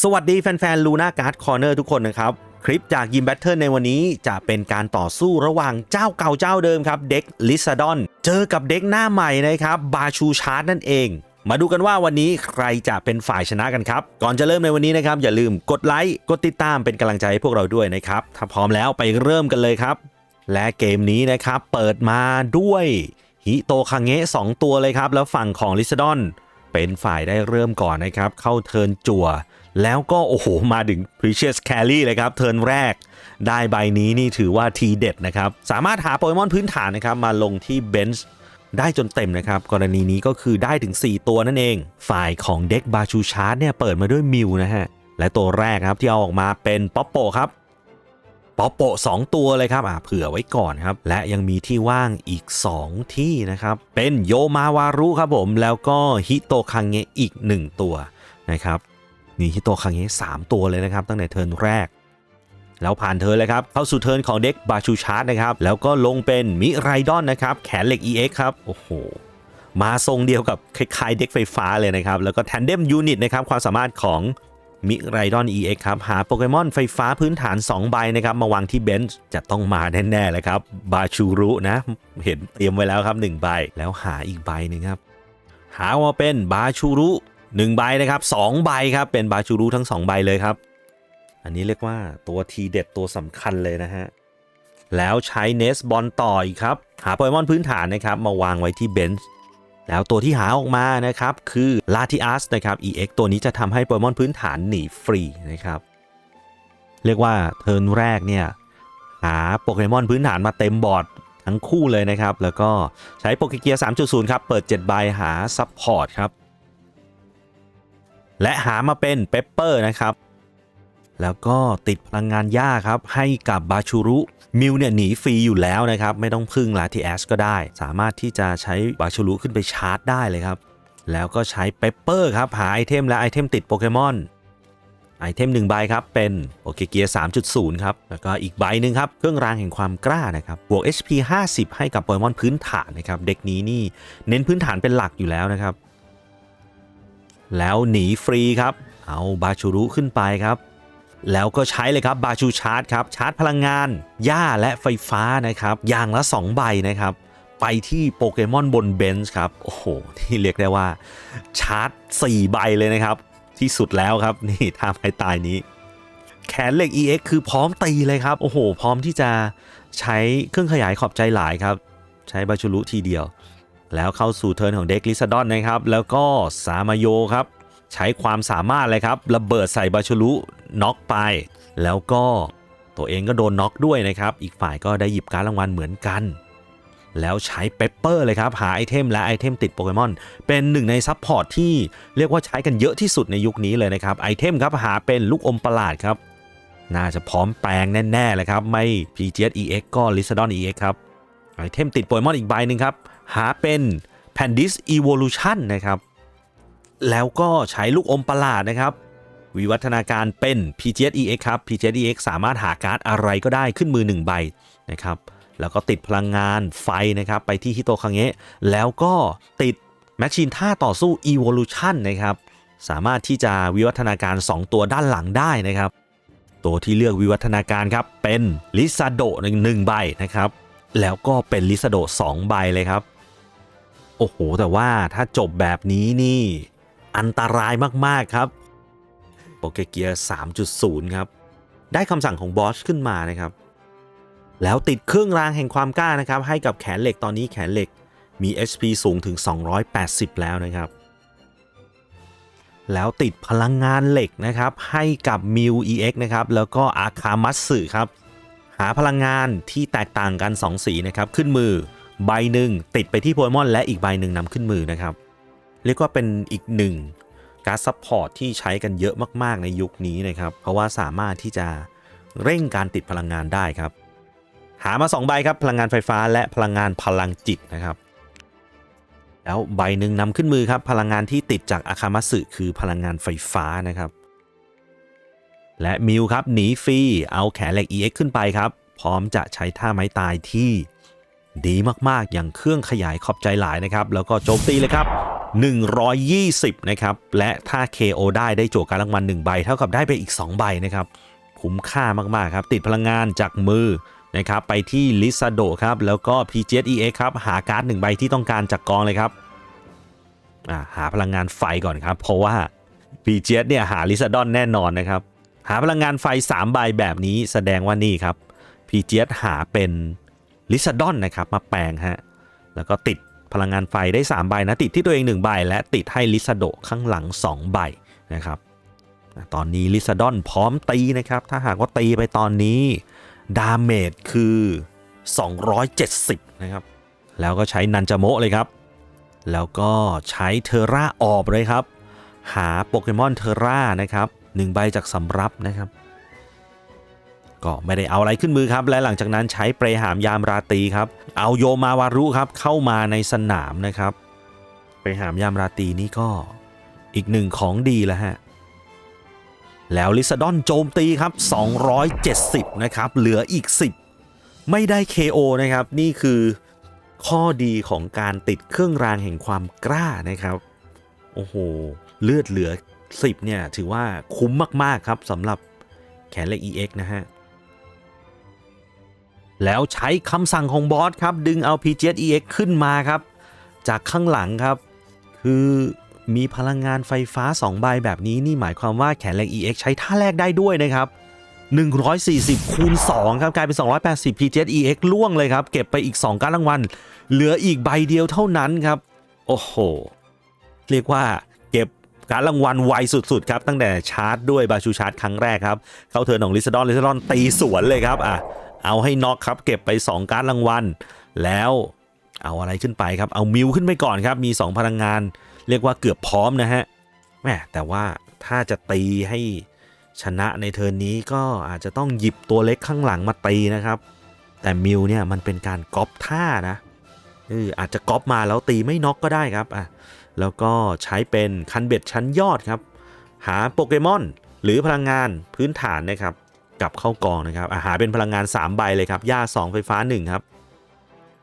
สวัสดีแฟนๆลูน่าการ์ดคอร์เนอร์ทุกคนนะครับ คลิปจากยิมแบทเทิลในวันนี้จะเป็นการต่อสู้ระหว่างเจ้าเก่าเจ้าเดิมครับ เด็กลิซาดอน เจอกับเด็กหน้าใหม่นะครับ บาชูชาร์ดนั่นเอง มาดูกันว่าวันนี้ใครจะเป็นฝ่ายชนะกันครับ ก่อนจะเริ่มในวันนี้นะครับ อย่าลืมกดไลค์กดติดตามเป็นกำลังใจให้พวกเราด้วยนะครับ ถ้าพร้อมแล้วไปเริ่มกันเลยครับ และเกมนี้นะครับเปิดมาด้วยฮิโตคังเงะ2ตัวเลยครับแล้วฝั่งของลิซาดอนเป็นฝ่ายได้เริ่มก่อนนะครับ เข้าเทิร์นจั่ว แล้วก็โอ้โห มาถึง Precious Carry เลยครับ เทิร์นแรก ได้ใบนี้นี่ถือว่าทีเด็ดนะครับ สามารถหาโปเกมอนพื้นฐานนะครับ มาลงที่เบนช์ได้จนเต็มนะครับ กรณีนี้ก็คือได้ถึง 4 ตัวนั่นเอง ฝ่ายของเด็กบาชูชาร์ดเนี่ยเปิดมาด้วยมิวนะฮะ และตัวแรกครับที่เอาออกมาเป็นป๊อปโปครับป๊อปโป2ตัวเลยครับอ่าเผื่อไว้ก่อนครับ และยังมีที่ว่างอีก 2 ที่นะครับ เป็นโยมาวารุครับผม แล้วก็ฮิโตคังเงะอีก 1 ตัวนะครับ นี่ฮิโตคังเงะ3ตัวเลยนะครับ ตั้งแต่เทิร์นแรก แล้วผ่านเทิร์นเลยครับ เข้าสู่เทิร์นของเด็กบาชูชาร์ดนะครับ แล้วก็ลงเป็นมิไรดอนนะครับ แขนเหล็ก EX ครับ โอ้โห มาทรงเดียวกับคล้ายๆเด็กไฟฟ้าเลยนะครับ แล้วก็แทนเดมยูนิตนะครับ ความสามารถของมิไรดอน EX ครับ หาโปเกมอนไฟฟ้าพื้นฐาน 2 ใบนะครับ มาวางที่เบนช์จะต้องมาแน่ๆเลยครับ บาชูรุนะ เห็นเตรียมไว้แล้วครับ 1 ใบ แล้วหาอีกใบหนึ่งครับ หาว่าเป็นบาชูรุ 1ใบนะครับ2ใบครับเป็นบาชูรุทั้ง 2 ใบเลยครับ อันนี้เรียกว่าตัวทีเด็ดตัวสำคัญเลยนะฮะ แล้วใช้เนสบอลต่ออีกครับ หาโปเกมอนพื้นฐานนะครับ มาวางไว้ที่เบนช์แล้วตัวที่หาออกมานะครับ คือ Latias นะครับ EX ตัวนี้จะทำให้โปเกมอนพื้นฐานหนีฟรีนะครับ เรียกว่าเทิร์นแรกเนี่ยหาโปเกมอนพื้นฐานมาเต็มบอร์ดทั้งคู่เลยนะครับ แล้วก็ใช้โปเกเกียร์3.0 ครับ เปิด 7 ใบหาซับพอร์ตครับ และหามาเป็นเปปเปอร์นะครับ แล้วก็ติดพลังงานหญ้าครับ ให้กับบาชูรุ มิวเนี่ยหนีฟรีอยู่แล้วนะครับ ไม่ต้องพึ่งลาทีแอสก็ได้ สามารถที่จะใช้บาชูรุขึ้นไปชาร์จได้เลยครับ แล้วก็ใช้เปปเปอร์ครับ หาไอเทมและไอเทมติดโปเกมอนไอเทมหนึ่งใบครับ เป็นโปเกเกียร์3.0 ครับ แล้วก็อีกใบหนึ่งครับ เครื่องรางแห่งความกล้านะครับ บวก HP 50 ให้กับโปเกมอนพื้นฐานนะครับ เด็กนี้นี่เน้นพื้นฐานเป็นหลักอยู่แล้วนะครับ แล้วหนีฟรีครับ เอาบาชูรุขึ้นไปครับ แล้วก็ใช้เลยครับบาชูชาร์จครับชาร์จพลังงานหญ้าและไฟฟ้านะครับ อย่างละ 2 ใบนะครับ ไปที่โปเกมอนบนเบนช์ครับ โอ้โห ที่เรียกได้ว่าชาร์จ 4 ใบเลยนะครับ ที่สุดแล้วครับ นี่ท่าไม้ตายนี้ แขนเหล็ก EX คือพร้อมตีเลยครับ โอ้โห พร้อมที่จะใช้เครื่องขยายขอบใจหลายครับ ใช้บาชูรุทีเดียว แล้วเข้าสู่เทิร์นของเด็กลิซาดอนนะครับ แล้วก็สามาโยครับ ใช้ความสามารถเลยครับ ระเบิดใส่บาชูรุน็อกไป แล้วก็ตัวเองก็โดนน็อกด้วยนะครับ อีกฝ่ายก็ได้หยิบการรางวัลเหมือนกัน แล้วใช้เปปเปอร์เลยครับ หาไอเทมและไอเทมติดโปเกมอน เป็นหนึ่งในซับพอร์ตที่เรียกว่าใช้กันเยอะที่สุดในยุคนี้เลยนะครับ ไอเทมครับหาเป็นลูกอมประหลาดครับ น่าจะพร้อมแปลงแน่ๆเลยครับ ไม่ PGS EX ก็ l i s a d o n EX ครับ ไอเทมติดโปเกมอนอีกใบหนึ่งครับ หาเป็น Pandis Evolution นะครับ แล้วก็ใช้ลูกอมประหลาดนะครับ วิวัฒนาการเป็น PGS EX ครับ PGS EX สามารถหาการ์ดอะไรก็ได้ขึ้นมือ 1 ใบนะครับ แล้วก็ติดพลังงานไฟนะครับ ไปที่ฮิโตคังเงะแล้วก็ติดแมชชีนท่าต่อสู้ Evolution นะครับ สามารถที่จะวิวัฒนาการ 2 ตัวด้านหลังได้นะครับ ตัวที่เลือกวิวัฒนาการครับเป็นลิซาโดหนึ่งใบนะครับ แล้วก็เป็นลิซาโด2ใบเลยครับ อ้โห แต่ว่าถ้าจบแบบนี้นี่ อันตรายมากๆครับโปเกเกียร์3.0 ครับ ได้คำสั่งของบอสขึ้นมานะครับ แล้วติดเครื่องรางแห่งความกล้านะครับ ให้กับแขนเหล็กตอนนี้แขนเหล็กมี HP สูงถึง 280 แล้วนะครับ แล้วติดพลังงานเหล็กนะครับ ให้กับมิว EX นะครับ แล้วก็อาคามัตสึครับ หาพลังงานที่แตกต่างกัน 2 สีนะครับ ขึ้นมือ ใบหนึ่งติดไปที่โปเกมอนและอีกใบหนึ่งนำขึ้นมือนะครับ เรียกว่าเป็นอีกหนึ่งการซัพพอร์ตที่ใช้กันเยอะมากๆในยุคนี้นะครับ เพราะว่าสามารถที่จะเร่งการติดพลังงานได้ครับ หามา 2 ใบครับ พลังงานไฟฟ้าและพลังงานพลังจิตนะครับ แล้วใบหนึ่งนำขึ้นมือครับ พลังงานที่ติดจากอาคามัสึคือพลังงานไฟฟ้านะครับ และมิวครับหนีฟรีเอาแขนเหล็ก EX ขึ้นไปครับ พร้อมจะใช้ท่าไม้ตายที่ ดีมากๆ อย่างเครื่องขยายขอบใจหลายนะครับ แล้วก็โจมตีเลยครับ 120 นะครับ และถ้า KO ได้ได้โจวการรางวัล1ใบ เท่ากับได้ไปอีก 2 ใบนะครับ คุ้มค่ามาก ๆ ครับ ติดพลังงานจากมือนะครับ ไปที่ลิซาโดครับ แล้วก็ PGSEX ครับ หาการ์ด1ใบที่ต้องการจากกองเลยครับอ่าหาพลังงานไฟก่อนครับ เพราะว่า PGS เนี่ยหาลิซาดอนแน่นอนนะครับ หาพลังงานไฟ3ใบแบบนี้แสดงว่านี่ครับ PGS หาเป็น ลิซาดอนนะครับมาแปลงฮะแล้วก็ติดพลังงานไฟได้3ใบนะติดที่ตัวเอง1ใบและติดให้ลิซาโดข้างหลัง 2 ใบนะครับตอนนี้ลิซาดอนพร้อมตีนะครับถ้าหากว่าตีไปตอนนี้ดาเมจคือ 270 นะครับ แล้วก็ใช้นันจโมะเลยครับ แล้วก็ใช้เทอร่าออบเลยครับ หาโปเกมอนเทอร่านะครับหนึ่งใบจากสำรับนะครับ ก็ไม่ได้เอาอะไรขึ้นมือครับ และหลังจากนั้นใช้เปรหามยามราตรีครับ เอาโยมาวารุครับเข้ามาในสนามนะครับ เปรหามยามราตรีนี่ก็อีกหนึ่งของดีแล้วฮะ แล้วลิซาดอนโจมตีครับ 270 นะครับ เหลืออีก 10 ไม่ได้ KO นะครับ นี่คือข้อดีของการติดเครื่องรางแห่งความกล้านะครับ โอ้โห เลือดเหลือ 10 เนี่ย ถือว่าคุ้มมาก ๆ ครับสำหรับแขนเหล็ก EX นะฮะ แล้วใช้คำสั่งของบอสครับ ดึงเอา PGS EX ขึ้นมาครับ จากข้างหลังครับ คือมีพลังงานไฟฟ้า 2 ใบแบบนี้นี่หมายความว่าแขนเหล็ก EX ใช้ท่าแรกได้ด้วยนะครับ 140 คูณ 2 ครับ กลายเป็น 280 PGS EX ล่วงเลยครับ เก็บไปอีก 2 การรางวัล เหลืออีกใบเดียวเท่านั้นครับ โอ้โห เรียกว่าเก็บ การรางวัลไวสุดๆครับตั้งแต่ชาร์จด้วยบาชูชาร์จครั้งแรกครับเข้าเทิร์นของลิซดอนลิซดอนตีสวนเลยครับอะเอาให้น็อกครับเก็บไป 2 การรางวัล แล้วเอาอะไรขึ้นไปครับเอามิวขึ้นไปก่อนครับมี 2 พลังงาน เรียกว่าเกือบพร้อมนะฮะแหมแต่ว่าถ้าจะตีให้ชนะในเทิร์นนี้ก็อาจจะต้องหยิบตัวเล็กข้างหลังมาตีนะครับ แต่มิวเนี่ยมันเป็นการก๊อปท่านะเอออาจจะก๊อปมาแล้วตีไม่น็อกก็ได้ครับอะ แล้วก็ใช้เป็นคันเบ็ดชั้นยอดครับ หาโปเกมอนหรือพลังงานพื้นฐานนะครับกลับเข้ากองนะครับอะหาเป็นพลังงาน 3 ใบเลยครับย่า2 ไฟฟ้า 1 ครับ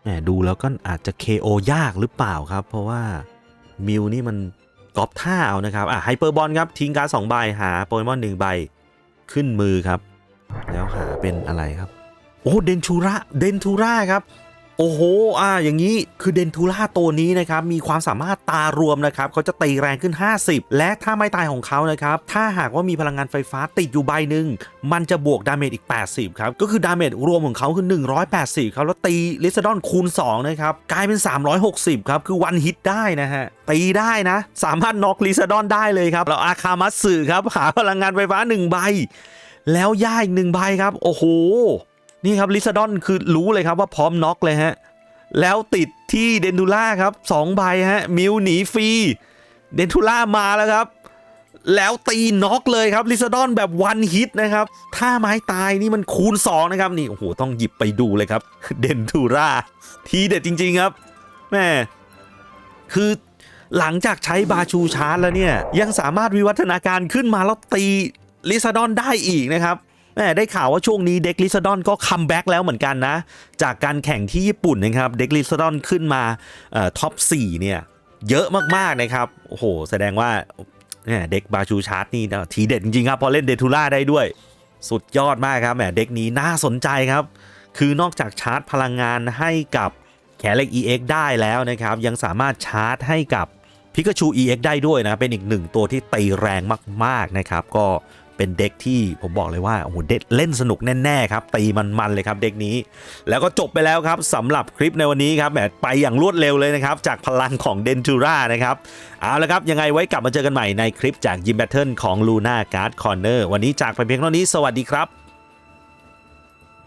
แหมดูแล้วก็อาจจะ KO ยากหรือเปล่าครับ เพราะว่ามิวนี่มันกอปท่าเอานะครับอะไฮเปอร์บอลครับทิ้งการ์ดสองใบหาโปเกมอน1ใบขึ้นมือครับ แล้วหาเป็นอะไรครับ โอ้เดนทูระเดนทูระครับ โอ้โห อ่า อย่างนี้ คือเดนทูล่าตัวนี้นะครับ มีความสามารถตารวมนะครับ เขาจะตีแรงขึ้น 50 และถ้าไม่ตายของเขานะครับ ถ้าหากว่ามีพลังงานไฟฟ้าติดอยู่ใบหนึ่ง มันจะบวกดาเมจอีก 80 ครับ ก็คือดาเมจรวมของเขาคือ 180 ครับ แล้วตีลิซดอนคูณ 2 นะครับ กลายเป็น 360 ครับ คือวันฮิตได้นะฮะ ตีได้นะ สามารถน็อกลิซดอนได้เลยครับ แล้วอาคามัตสึครับ หาพลังงานไฟฟ้า 1 ใบ แล้วย่าอีกหนึ่งใบครับ โอ้โห นี่ครับลิซาดอนคือรู้เลยครับว่าพร้อมน็อกเลยฮะ แล้วติดที่เดนทูล่าครับ2ใบฮะ มิวหนีฟรี เดนทูล่ามาแล้วครับ แล้วตีน็อกเลยครับลิซาดอนแบบวันฮิตนะครับ ถ้าไม้ตายนี่มันคูณ 2 นะครับ นี่ โอ้โห ต้องหยิบไปดูเลยครับ เดนทูล่าทีเด็ดจริง ๆครับแม่คือหลังจากใช้บาชูชาร์จแล้วเนี่ย ยังสามารถวิวัฒนาการขึ้นมาแล้วตีลิซาดอนได้อีกนะครับ ได้ข่าวว่าช่วงนี้เด็กลิซาดอนก็คัมแบ็กแล้วเหมือนกันนะ จากการแข่งที่ญี่ปุ่นนะครับเด็กลิซาดอนขึ้นมาท็อป4เนี่ยเยอะมากๆนะครับโอ้โหแสดงว่าเนี่ยเด็กบาชูชาร์ตนี่ทีเด็ดจริงๆครับพอเล่นเดทูล่าได้ด้วย สุดยอดมากครับแหมเด็กนี้น่าสนใจครับ คือนอกจากชาร์จพลังงานให้กับแขนเหล็ก EX ได้แล้วนะครับ ยังสามารถชาร์จให้กับพิกาชู EX ได้ด้วยนะ เป็นอีกหนึ่งตัวที่ตีแรงมาก ๆ นะครับ ก็ เป็นเด็กที่ผมบอกเลยว่าโอ้โหเด็กเล่นสนุกแน่ๆครับตีมันๆเลยครับเด็กนี้ แล้วก็จบไปแล้วครับสำหรับคลิปในวันนี้ครับแหมไปอย่างรวดเร็วเลยนะครับจากพลังของเดนทูรานะครับเอาละครับยังไงไว้กลับมาเจอกันใหม่ในคลิปจากยิมแบทเทิลของลูน่าการ์ดคอร์เนอร์วันนี้จากไปเพียงเท่านี้สวัสดีครับ